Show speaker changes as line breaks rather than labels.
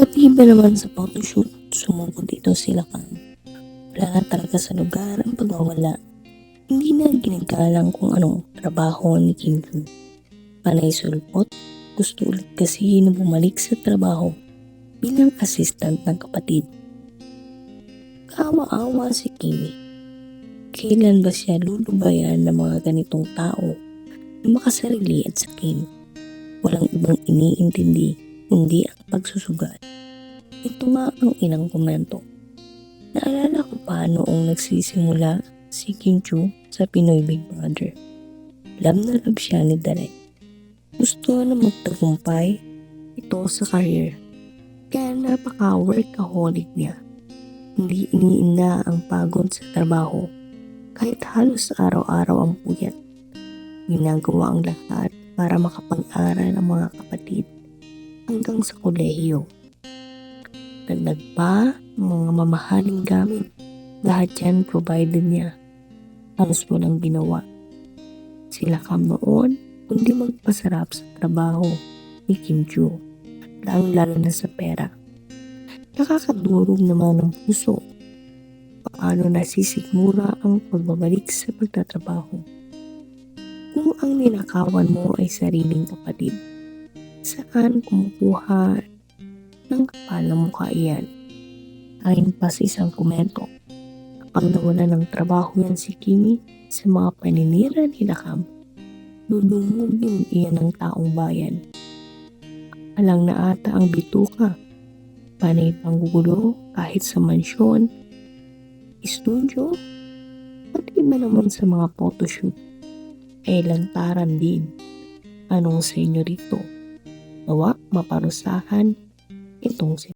At iba naman sa photoshoot, sumugod ito sila Cam. Wala na talaga sa lugar ang pagwawala. Hindi na ginagalang kung anong trabaho ni Kim Joo. Panay sulpot, gusto ulit kasi na bumalik sa trabaho bilang assistant ng kapatid. Kawa-awa si Kimi. Kailan ba siya lulubayan ng mga ganitong tao na makasarili at sakin? Walang ibang iniintindi kundi ang pagsusugal. Ito nga ang inang komento. Naalala ko pa noong nagsisimula si Kim Chu sa Pinoy Big Brother. Love na love siya ni Direk. Gusto na magtagumpay ito sa career. Kaya napaka-workaholic niya. Hindi iniinda ang pagod sa trabaho kahit halos araw-araw ang puyat. Ginagawa ang lahat para makapag-aral ang mga kapatid hanggang sa kolehiyo. Dagdag pa ang mga mamahaling gamit. Lahat yan provided niya. Halos walang ginawa. Sila kam noon, kundi magpasarap sa trabaho ni Kim Joo. Lalo-lalo na sa pera. Nakakadurog naman ng puso. Paano nasisigmura ang pagbabalik sa pagtatrabaho? Kung ang ninakawan mo ay sariling kapatid, saan kumukuha ng kapal na mukha iyan? Ayon pa sa isang komento, kapag nawala ng trabaho yan si Kimi sa mga paninira ni Lakam, dudumugin iyan ng taong bayan. Alang na ata ang bituka, panay panggugulo kahit sa mansyon, studio, at iba naman sa mga photoshoot ay lantaran din. Anong sa inyo rito? Nawa maparusahan itong si